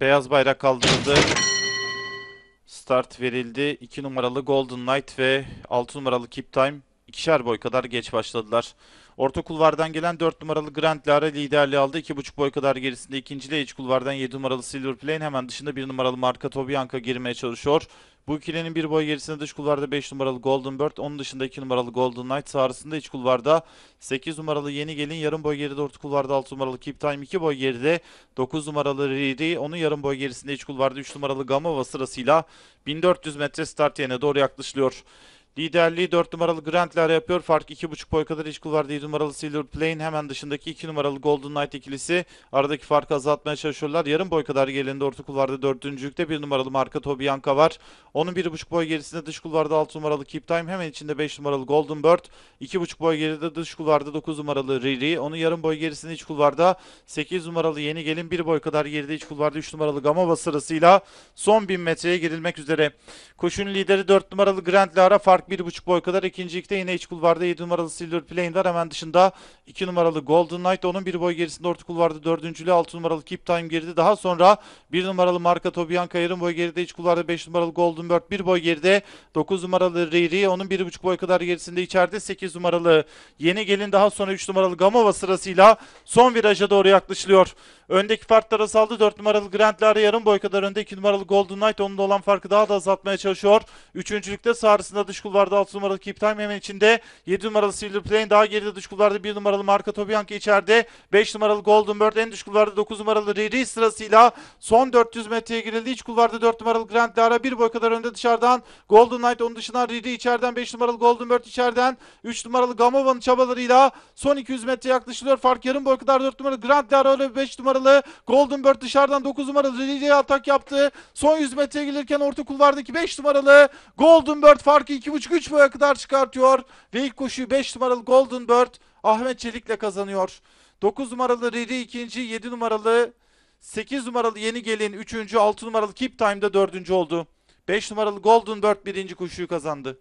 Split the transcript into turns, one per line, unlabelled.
beyaz bayrak kaldırıldı. Start verildi. 2 numaralı Golden Knight ve 6 numaralı Keep Time ikişer boy kadar geç başladılar. Orta kulvardan gelen 4 numaralı Grand Lara liderliği aldı. 2,5 boy kadar gerisinde ikinciliğe iç kulvardan 7 numaralı Silver Plane hemen dışında 1 numaralı Marka Tobianka girmeye çalışıyor. Bu ikilinin bir boy gerisinde dış kulvarda 5 numaralı Golden Bird, onun dışında 2 numaralı Golden Knight, sağrısında iç kulvarda 8 numaralı Yeni Gelin, yarım boy geride orta kulvarda 6 numaralı Keep Time, 2 boy geride 9 numaralı Riri, onun yarım boy gerisinde iç kulvarda 3 numaralı Gamova sırasıyla 1400 metre start yerine doğru yaklaşılıyor. Liderliği 4 numaralı Grand Lara yapıyor. Fark 2,5 boy kadar iç kulvarda 7 numaralı Silver Plane. Hemen dışındaki 2 numaralı Golden Knight ikilisi aradaki farkı azaltmaya çalışıyorlar. Yarım boy kadar gelinde orta kulvarda 4. lükte 1 numaralı marka Tobianka var. Onun 1,5 boy gerisinde dış kulvarda 6 numaralı Keep Time. Hemen içinde 5 numaralı Golden Bird. 2,5 boy geride dış kulvarda 9 numaralı Riri. Onun yarım boy gerisinde iç kulvarda 8 numaralı Yeni Gelin. 1 boy kadar geride iç kulvarda 3 numaralı Gamova sırasıyla son 1000 metreye girilmek üzere. Koşunun lideri 4 numaralı Grand Lara fark 1,5 boy kadar. İkincilikte yine iç kulvarda 7 numaralı Silver Plane var. Hemen dışında 2 numaralı Golden Knight. Onun 1 boy gerisinde orta kulvarda 4. 6 numaralı Keep Time geride. Daha sonra 1 numaralı Marka Tobianka yarım boy geride. iç kulvarda 5 numaralı Golden Bird 1 boy geride. 9 numaralı Riri. Onun 1,5 boy kadar gerisinde içeride 8 numaralı Yeni Gelin. Daha sonra 3 numaralı Gamova sırasıyla son viraja doğru yaklaşılıyor. Öndeki farklar azaldı. 4 numaralı Grand Lara yarım boy kadar önde. 2 numaralı Golden Knight onunla olan farkı daha da azaltmaya çalışıyor. Üçüncülükte sağrısında dış kulvarda 6 numaralı Keep Time hemen içinde. 7 numaralı Silver Plane daha geride dış kulvarda 1 numaralı Marka Tobianka içeride. 5 numaralı Golden Bird en dış kulvarda 9 numaralı Riri sırasıyla son 400 metreye girildi. İç kulvarda 4 numaralı Grand Lara 1 boy kadar önde dışarıdan. Golden Knight onun dışından Riri içeriden 5 numaralı Golden Bird içeriden. 3 numaralı Gamova'nın çabalarıyla son 200 metre yaklaşılıyor. Fark yarım boy kadar 4 numaralı Grand Lara öyle 5 numaralı Golden Bird dışarıdan 9 numaralı Riri'ye atak yaptı. Son 100 metreye gelirken orta kulvardaki 5 numaralı Golden Bird farkı 2,5-3 boya kadar çıkartıyor. Ve ilk koşuyu 5 numaralı Golden Bird Ahmet Çelik'le kazanıyor. 9 numaralı Riri ikinci, 7 numaralı 8 numaralı Yeni Gelin 3. 6 numaralı Keep Time'da 4. oldu. 5 numaralı Golden Bird birinci koşuyu kazandı.